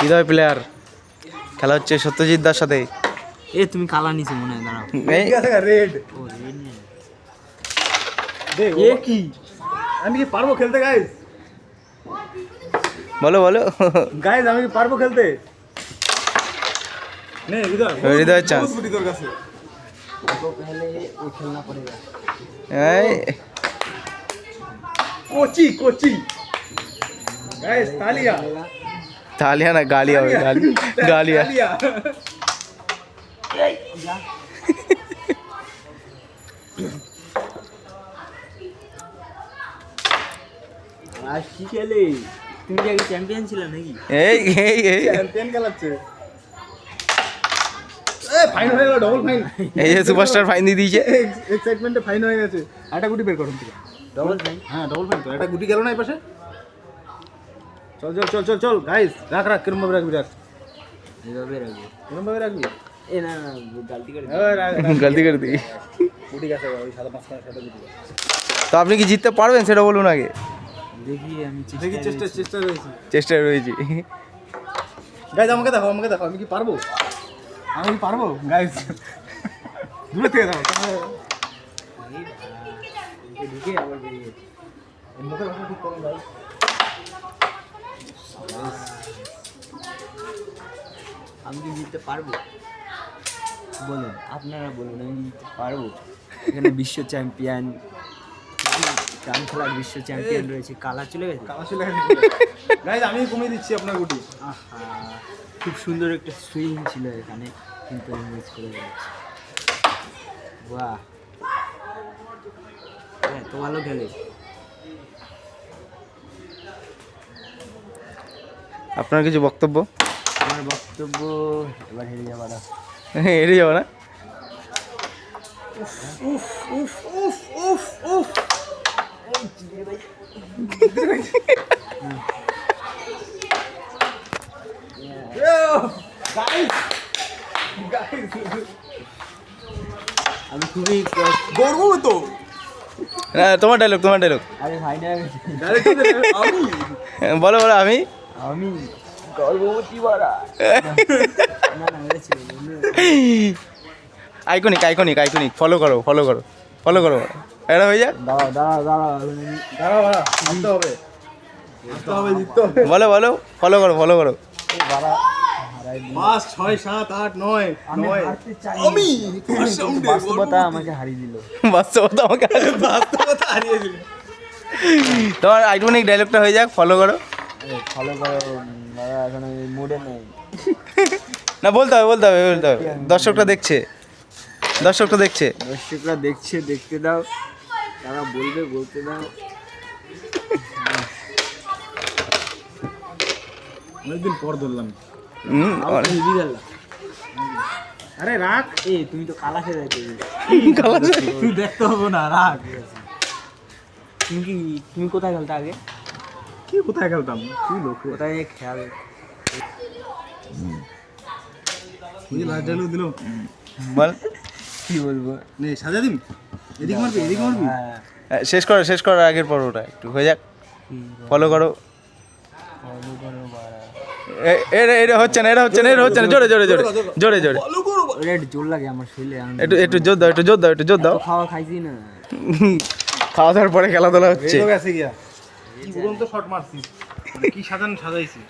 হৃদয় player খেলা হচ্ছে সত্যজিৎ দার সাথে এ তুমি কালা নিছো মনে হয় দাঁড়াও এই রেড ও রেড নিয়ে দে এ ও কি আমি কি পারবো খেলতে গাইস বলো বলো গাইস আমি কি পারবো খেলতে নে হৃদয় হৃদয়ের চান্স বুদ্ধি তোর কাছে तो पहले वो खेलना पड़ेगा এই কোচি কোচি গাইস তালিয়া তালিয়া না গালিয়া হবে গালি গালিয়া आज কি খেলে তুমি কি আগে চ্যাম্পিয়ন ছিল নাকি এই এই এই. চ্যাম্পিয়ন খেলাচ্ছে। ফাইন হয়ে গেল ডবল ফাইন এই যে সুপারস্টার ফাইন দিয়ে দিয়েছে। এক্সাইটমেন্টে ফাইন হয়ে গেছে। একটা গুটি বের করুন ডবল টাইম হ্যাঁ ডবল ফাইন তো একটা গুটি গেল না এই পাশে? চল চল চল চল চল গাইস রাখ রাখ কিরম ভাবে রাখবি রাখ। এভাবে রাখব? কিরম ভাবে রাখবি? এ না না গালতি করে রাখ। করে দিই গুটি গেছে ওই সাদা পাঁচ সাদা গুটি তো আপনি কি জিততে পারবেন সেটা বলুন আগে। দেখি আমি দেখি চেষ্টা চেষ্টা রয়েছে। চেষ্টায় রয়েছি। গাইজ আমাকে দেখো আমাকে দেখো আমি কি পারব? আমি কি পারব? গাইজ দূরে থেকে দেখো ঢুকে আবার বেরিয়ে মুখের ভাষা ঠিক করুন guys। আমি কি জিততে পারব? বলুন আপনারা বলুন আমি জিততে পারব? এখানে বিশ্ব চ্যাম্পিয়ন গান খেলার বিশ্ব চ্যাম্পিয়ন রয়েছে কালা চলে গেছে? কালা চলে গেছে। গাইজ আমি কমিয়ে দিচ্ছি আপনার গুটি। আহা, খুব সুন্দর একটা সুইং ছিল এখানে কিন্তু আমি মিস করে দিয়েছি বাহ। এত ভালো খেলে। আপনার কিছু বক্তব্য? আমার বক্তব্য এবার হেরে যাব না। উফ উফ উফ উফ উফ আমি খুবই গর্ব না তোমার ডায়লগ তোমার ডায়লগ বলো বলো আমি? আমি গর্ভবতী বাড়া। Iconic iconic iconic. ফলো করো ফলো করো ফলো করো। এটা হয়ে যাক। বলো বলো। ফলো করো ফলো করো। পাঁচ ছয় সাত আট নয় আমি নয়। হারতে চাই আমি বাস্তবতা আমাকে হারিয়ে দিল। বাস্তবতা আমাকে বাস্তবতা হারিয়ে দিল। তোমার আইকনিক ডায়লগটা হয়ে যাক। ফলো করো। ফলো করো এখন আমি মুডে নেই। না বলতে হবে বলতে হবে বলতে হবে। দর্শকটা দেখছে। দর্শকটা দেখছে। দর্শকরা দেখছে দেখতে দাও। তারা বলবে বলতে দাও। অনেকদিন পর ধরলাম। আরে রাখ এ তুমি তো কালা খেলে যাচ্ছ। তুই দেখতে হবে না রাখ তুমি কি তুমি কোথায় খেলতে আগে? কি কোথায় খেলতাম? তুই লোক কোথায় খেয়াল? তুই লাস্ট ডায়লগ দিল? বল। কি বলব? নে সাজা দিম? এদিক মারবি এদিক মারবি? হ্যাঁ হ্যাঁ, শেষ করো শেষ করো আগের পর্বটা একটু হয়ে যাক। ফলো করো। ফলো করো এটা এটা হচ্ছে না এটা হচ্ছে না এটা হচ্ছে না। জোরে জোরে জোরে জোরে জোরে ওটা একটু জোর লাগে আমার শরীরে একটু একটু জোর দাও একটু জোর দাও একটু জোর দাও। খাওয়া খাইছি না। খাওয়া দাওয়ার পরে খেলাধুলা হচ্ছে। গেছে গিয়া। কি বলুন তো শর্ট মারছিস কি সাজান সাজাইছিস